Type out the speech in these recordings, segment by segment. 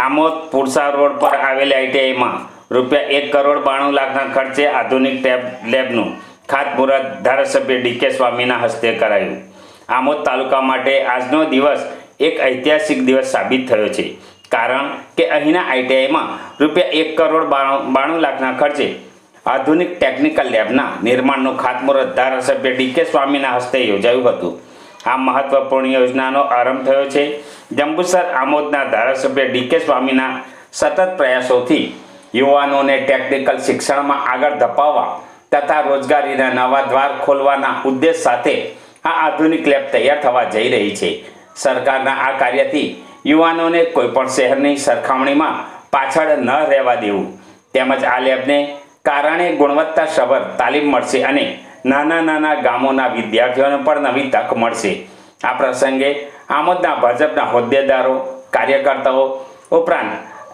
Amod Pursa road પર આવેલી આઈટીઆઈમાં રૂપિયા એક કરોડ બાણું લાખના ખર્ચે આધુનિક ટેબ લેબનું ખાતમુહૂર્ત ધારાસભ્ય ડીકે સ્વામીના હસ્તે કરાયું. આમોદ તાલુકા માટે આજનો દિવસ એક ઐતિહાસિક દિવસ સાબિત થયો છે. કારણ કે અહીંના આઈટીઆઈમાં રૂપિયા એક કરોડ બાણું લાખના ખર્ચે આધુનિક ટેકનિકલ લેબના નિર્માણનું ખાતમુહૂર્ત ધારાસભ્ય ડીકે સ્વામીના હસ્તે યોજાયું હતું. આ મહત્વપૂર્ણ યોજનાનો આરંભ થયો છે. જંબુસર આમોદના ધારાસભ્ય ડીકે સ્વામીના સતત પ્રયાસોથી યુવાનોને ટેકનિકલ શિક્ષણમાં આગળ ધપાવવા તથા રોજગારીના નવા દ્વાર ખોલવાના ઉદ્દેશ સાથે આ આધુનિક લેબ તૈયાર થવા જઈ રહી છે. સરકારના આ કાર્યથી યુવાનોને કોઈપણ શહેરની સરખામણીમાં પાછળ ન રહેવા દેવું. તેમજ આ લેબને કારણે ગુણવત્તાસભર તાલીમ મળશે અને નાના નાના ગામોના વિદ્યાર્થીઓને પણ નવી તક મળશે. આ પ્રસંગે આમોદના ભાજપના હોદ્દેદારો, કાર્યકર્તાઓ ઉપરાંત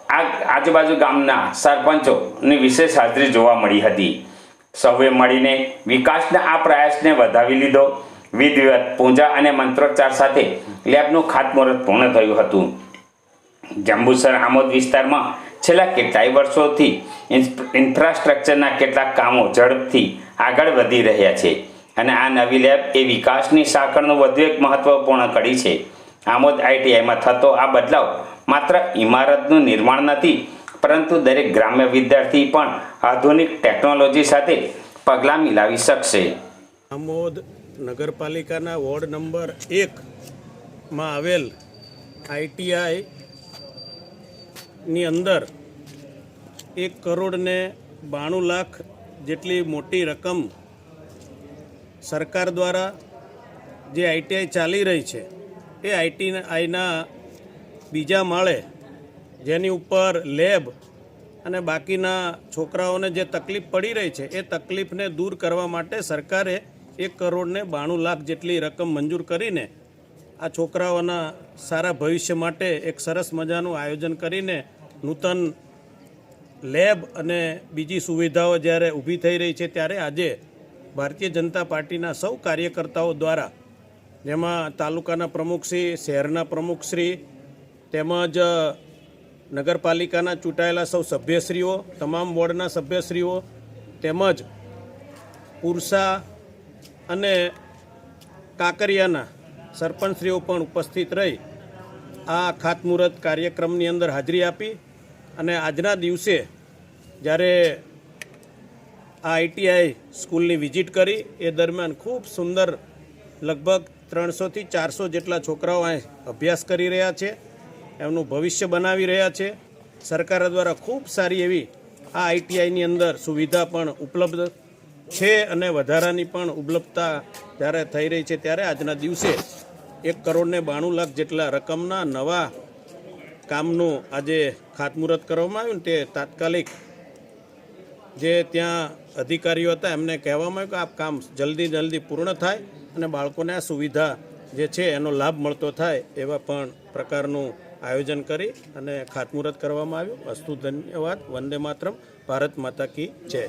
આ આજુબાજુ ગામના સરપંચોની વિશેષ હાજરી જોવા મળી હતી. સૌએ મળીને વિકાસના આ પ્રયાસને વધાવી લીધો. વિધિવત પૂજા અને મંત્રોચ્ચાર સાથે લેબનું ખાતમુહૂર્ત પૂર્ણ થયું હતું. જંબુસર આમોદ વિસ્તારમાં છેલ્લા કેટલાય વર્ષોથી ઇન્ફ્રાસ્ટ્રક્ચરના કેટલાક કામો ઝડપથી આગળ વધી રહ્યા છે અને આ નવી લેબ એ વિકાસની સાંકળનું વધુ એક મહત્વપૂર્ણ કડી છે. આમોદ આઈટીઆઈમાં થતો આ બદલાવ માત્ર ઇમારતનું નિર્માણ નથી, પરંતુ દરેક ગ્રામ્ય વિદ્યાર્થી પણ આધુનિક ટેકનોલોજી સાથે પગલાં મિલાવી શકશે. આમોદ નગરપાલિકાના વોર્ડ નંબર એકમાં આવેલ આઈટીઆઈ ની અંદર એક કરોડ ને બાણું લાખ જેટલી મોટી રકમ સરકાર દ્વારા જે આઈટીઆઈ ચાલી રહી છે, એ આઈટીઆઈના બીજા માળે જેની ઉપર લેબ અને બાકીના છોકરાઓને જે તકલીફ પડી રહી છે, એ તકલીફને દૂર કરવા માટે સરકારે એક કરોડને બાણું લાખ જેટલી રકમ મંજૂર કરીને આ છોકરાઓના સારા ભવિષ્ય માટે એક સરસ મજાનું આયોજન કરીને નૂતન લેબ અને બીજી સુવિધાઓ જ્યારે ઊભી થઈ રહી છે, ત્યારે આજે ભારતીય જનતા પાર્ટીના સૌ કાર્યકર્તાઓ દ્વારા, જેમાં તાલુકાના પ્રમુખશ્રી શહેરના પ્રમુખશ્રી તેમજ નગરપાલિકાના ચૂંટાયેલા સૌ સભ્યશ્રીઓ, તમામ વોર્ડના સભ્યશ્રીઓ, તેમજ પુરસા અને કાંકરિયાના સરપંચશ્રીઓ પણ ઉપસ્થિત રહી આ ખાતમુહૂર્ત કાર્યક્રમની અંદર હાજરી આપી. અને આજના દિવસે જ્યારે આ આઈટીઆઈ સ્કૂલની વિઝિટ કરી, એ દરમિયાન ખૂબ સુંદર લગભગ ત્રણસોથી ચારસો જેટલા છોકરાઓ અહીં અભ્યાસ કરી રહ્યા છે, એમનું ભવિષ્ય બનાવી રહ્યા છે. સરકાર દ્વારા ખૂબ સારી એવી આ આઈટીઆઈની અંદર સુવિધા પણ ઉપલબ્ધ છે અને વધારાની પણ ઉપલબ્ધતા જ્યારે થઈ રહી છે, ત્યારે આજના દિવસે એક કરોડને બાણું લાખ જેટલા રકમના નવા કામનું આજે ખાતમુહૂર્ત કરવામાં આવ્યું તે તાત્કાલિક જે ત્યાં અધિકારીઓ હતા, એમને કહેવામાં આવ્યું કે આ કામ જલ્દી જલ્દી પૂર્ણ થાય અને બાળકોને આ સુવિધા જે છે એનો લાભ મળતો થાય એવા પણ પ્રકારનું આયોજન કરી અને ખાતમુહૂર્ત કરવામાં આવ્યું. અસ્તુ ધન્યવાદ. વંદે માતરમ. ભારત માતા કી જય.